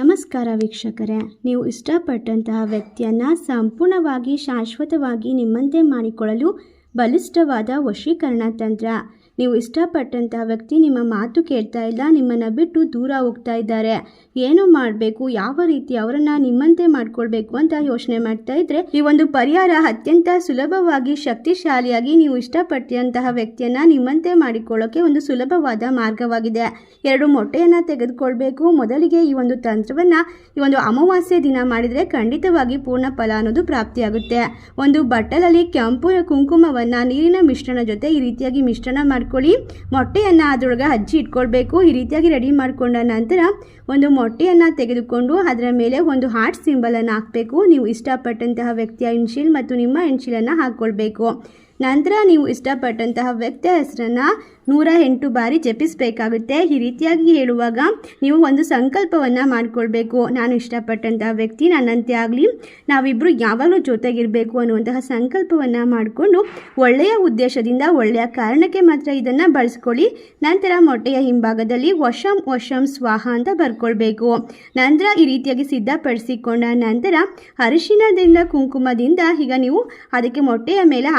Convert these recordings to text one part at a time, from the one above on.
ನಮಸ್ಕಾರ ವೀಕ್ಷಕರೇ. ನೀವು ಇಷ್ಟಪಟ್ಟಂತಹ ವ್ಯಕ್ತಿಯನ್ನು ಸಂಪೂರ್ಣವಾಗಿ ಶಾಶ್ವತವಾಗಿ ನಿಮ್ಮಂತೆ ಮಾಡಿಕೊಳ್ಳಲು ಬಲಿಷ್ಠವಾದ ವಶೀಕರಣ ತಂತ್ರ. ನೀವು ಇಷ್ಟಪಟ್ಟಂಥ ವ್ಯಕ್ತಿ ನಿಮ್ಮ ಮಾತು ಕೇಳ್ತಾ ಇಲ್ಲ, ನಿಮ್ಮನ್ನು ಬಿಟ್ಟು ದೂರ ಹೋಗ್ತಾ ಇದ್ದಾರೆ. ಏನು ಮಾಡಬೇಕು? ಯಾವ ರೀತಿ ಅವರನ್ನು ನಿಮ್ಮಂತೆ ಮಾಡ್ಕೊಳ್ಬೇಕು ಅಂತ ಯೋಚನೆ ಮಾಡ್ತಾ ಇದ್ರೆ, ಈ ಒಂದು ಪರಿಹಾರ ಅತ್ಯಂತ ಸುಲಭವಾಗಿ, ಶಕ್ತಿಶಾಲಿಯಾಗಿ ನೀವು ಇಷ್ಟಪಟ್ಟಂತಹ ವ್ಯಕ್ತಿಯನ್ನು ನಿಮ್ಮಂತೆ ಮಾಡಿಕೊಳ್ಳೋಕೆ ಒಂದು ಸುಲಭವಾದ ಮಾರ್ಗವಾಗಿದೆ. ಎರಡು ಮೊಟ್ಟೆಯನ್ನು ತೆಗೆದುಕೊಳ್ಬೇಕು. ಮೊದಲಿಗೆ ಈ ಒಂದು ತಂತ್ರವನ್ನು, ಈ ಒಂದು ಅಮಾವಾಸ್ಯೆ ದಿನ ಮಾಡಿದರೆ ಖಂಡಿತವಾಗಿ ಪೂರ್ಣ ಫಲ ಅನ್ನೋದು ಪ್ರಾಪ್ತಿಯಾಗುತ್ತೆ. ಒಂದು ಬಟ್ಟಲಲ್ಲಿ ಕೆಂಪು ಕುಂಕುಮವನ್ನು ನೀರಿನ ಮಿಶ್ರಣ ಜೊತೆ ಈ ರೀತಿಯಾಗಿ ಮಿಶ್ರಣ ಮಾಡ್ಕೊಳ್ಳಿ. ಮೊಟ್ಟೆಯನ್ನು ಅದರೊಳಗೆ ಹಚ್ಚಿ ಇಟ್ಕೊಳ್ಬೇಕು. ಈ ರೀತಿಯಾಗಿ ರೆಡಿ ಮಾಡಿಕೊಂಡ ನಂತರ ಒಂದು ಮೊಟ್ಟೆಯನ್ನು ತೆಗೆದುಕೊಂಡು ಅದರ ಮೇಲೆ ಒಂದು ಹಾರ್ಟ್ ಸಿಂಬಲನ್ನು ಹಾಕಬೇಕು. ನೀವು ಇಷ್ಟಪಟ್ಟಂತಹ ವ್ಯಕ್ತಿಯ ಇನ್ಶಿಲ್ ಮತ್ತು ನಿಮ್ಮ ಇನ್ಶಿಲನ್ನು ಹಾಕ್ಕೊಳ್ಬೇಕು. ನಂತರ ನೀವು ಇಷ್ಟಪಟ್ಟಂತಹ ವ್ಯಕ್ತಿಯ ಹೆಸರನ್ನು ನೂರ ಎಂಟು ಬಾರಿ ಜಪಿಸಬೇಕಾಗುತ್ತೆ. ಈ ರೀತಿಯಾಗಿ ಹೇಳುವಾಗ ನೀವು ಒಂದು ಸಂಕಲ್ಪವನ್ನು ಮಾಡಿಕೊಳ್ಬೇಕು. ನಾನು ಇಷ್ಟಪಟ್ಟಂತಹ ವ್ಯಕ್ತಿ ನನ್ನಂತೆ ಆಗಲಿ ನಾವಿಬ್ಬರು ಯಾವಾಗಲೂ ಜೊತೆಗಿರಬೇಕು ಅನ್ನುವಂತಹ ಸಂಕಲ್ಪವನ್ನು ಮಾಡಿಕೊಂಡು ಒಳ್ಳೆಯ ಉದ್ದೇಶದಿಂದ, ಒಳ್ಳೆಯ ಕಾರಣಕ್ಕೆ ಮಾತ್ರ ಇದನ್ನು ಬಳಸ್ಕೊಳ್ಳಿ. ನಂತರ ಮೊಟ್ಟೆಯ ಹಿಂಭಾಗದಲ್ಲಿ ವಶಂ ವಶಂ ಸ್ವಾಹ ಅಂತ ಬರ್ಕೊಳ್ಬೇಕು. ನಂತರ ಈ ರೀತಿಯಾಗಿ ಸಿದ್ಧಪಡಿಸಿಕೊಂಡ ನಂತರ ಅರಿಶಿನದಿಂದ, ಕುಂಕುಮದಿಂದ ಈಗ ನೀವು ಅದಕ್ಕೆ ಮೊಟ್ಟೆಯ ಮೇಲೆ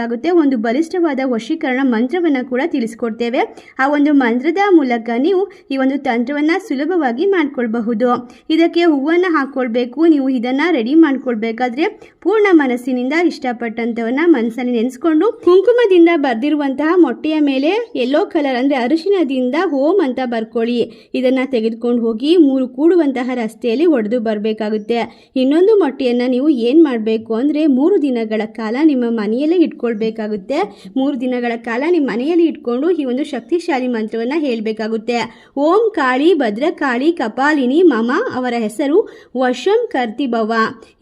ಹಾಕ್ಕೊಳ್ಬೇಕಾಗುತ್ತೆ ಒಂದು ಬಲಿಷ್ಠವಾದ ವಶೀಕರಣ ಮಂತ್ರವನ್ನು ಕೂಡ ತಿಳಿಸ್ಕೊಡ್ತೇವೆ. ಆ ಒಂದು ಮಂತ್ರದ ಮೂಲಕ ನೀವು ಈ ಒಂದು ತಂತ್ರವನ್ನು ಸುಲಭವಾಗಿ ಮಾಡ್ಕೊಳ್ಬಹುದು. ಇದಕ್ಕೆ ಹೂವನ್ನು ಹಾಕ್ಕೊಳ್ಬೇಕು ನೀವು ಇದನ್ನು ರೆಡಿ ಮಾಡ್ಕೊಳ್ಬೇಕಾದ್ರೆ ಪೂರ್ಣ ಮನಸ್ಸಿನಿಂದ ಇಷ್ಟಪಟ್ಟಂತವನ್ನ ಮನಸ್ಸಲ್ಲಿ ನೆನೆಸ್ಕೊಂಡು ಕುಂಕುಮದಿಂದ ಬರೆದಿರುವಂತಹ ಮೊಟ್ಟೆಯ ಮೇಲೆ ಎಲ್ಲೋ ಕಲರ್ ಅಂದರೆ ಅರಿಶಿನದಿಂದ ಹೋಮ್ ಅಂತ ಬರ್ಕೊಳ್ಳಿ. ಇದನ್ನು ತೆಗೆದುಕೊಂಡು ಹೋಗಿ ಮೂರು ಕೂಡುವಂತಹ ರಸ್ತೆಯಲ್ಲಿ ಒಡೆದು ಬರಬೇಕಾಗುತ್ತೆ. ಇನ್ನೊಂದು ಮೊಟ್ಟೆಯನ್ನು ನೀವು ಏನು ಮಾಡಬೇಕು ಅಂದರೆ ಮೂರು ದಿನಗಳ ಕಾಲ ನಿಮ್ಮ ಮನೆಯಲ್ಲೇ ಇಟ್ಕೊಳ್ಬೇಕಾಗುತ್ತೆ ಮೂರು ದಿನಗಳ ಕಾಲ ನಿಮ್ಮ ಮನೆಯಲ್ಲಿ ಇಟ್ಕೊಂಡು ಈ ಒಂದು ಶಕ್ತಿಶಾಲಿ ಮಂತ್ರವನ್ನು ಹೇಳಬೇಕಾಗುತ್ತೆ. ಓಂ ಕಾಳಿ, ಭದ್ರಕಾಳಿ, ಕಪಾಲಿನಿ, ಮಮ ಅವರ ಹೆಸರು ವಶಂ ಕರ್ತಿಭವ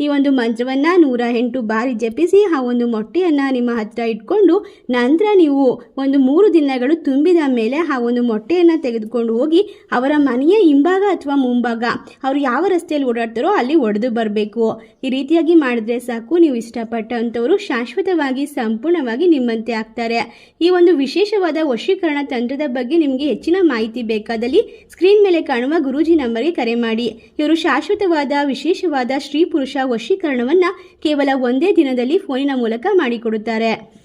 ಈ ಒಂದು ಮಂತ್ರವನ್ನು ನೂರ ಎಂಟು ಬಾರಿ ಜಪಿಸಿ ಆ ಒಂದು ಮೊಟ್ಟೆಯನ್ನು ನಿಮ್ಮ ಹತ್ತಿರ ಇಟ್ಕೊಂಡು ನಂತರ ನೀವು ಒಂದು ಮೂರು ದಿನಗಳು ತುಂಬಿದ ಮೇಲೆ ಆ ಒಂದು ಮೊಟ್ಟೆಯನ್ನು ತೆಗೆದುಕೊಂಡು ಹೋಗಿ ಅವರ ಮನೆಯ ಹಿಂಭಾಗ ಅಥವಾ ಮುಂಭಾಗ, ಅವರು ಯಾವ ರಸ್ತೆಯಲ್ಲಿ ಓಡಾಡ್ತಾರೋ ಅಲ್ಲಿ ಒಡೆದು ಬರಬೇಕು. ಈ ರೀತಿಯಾಗಿ ಮಾಡಿದ್ರೆ ಸಾಕು. ನೀವು ಇಷ್ಟಪಟ್ಟಂಥವರು ಶಾಶ್ವತವಾಗಿ ಸಂಪೂರ್ಣವಾಗಿ ನಿಮ್ಮಂತೆ ಆಗ್ತಾರೆ. ಈ ಒಂದು ವಿಶೇಷವಾದ ವಶೀಕರಣ ತಂತ್ರದ ಬಗ್ಗೆ ನಿಮಗೆ ಹೆಚ್ಚಿನ ಮಾಹಿತಿ ಬೇಕಾದಲ್ಲಿ ಸ್ಕ್ರೀನ್ ಮೇಲೆ ಕಾಣುವ ಗುರೂಜಿ ನಂಬರ್ಗೆ ಕರೆ ಮಾಡಿ. ಇವರು ಶಾಶ್ವತವಾದ, ವಿಶೇಷವಾದ ಸ್ತ್ರೀ ಪುರುಷ ವಶೀಕರಣವನ್ನು ಕೇವಲ ಒಂದೇ ದಿನದಲ್ಲಿ ಫೋನಿನ ಮೂಲಕ ಮಾಡಿಕೊಡುತ್ತಾರೆ.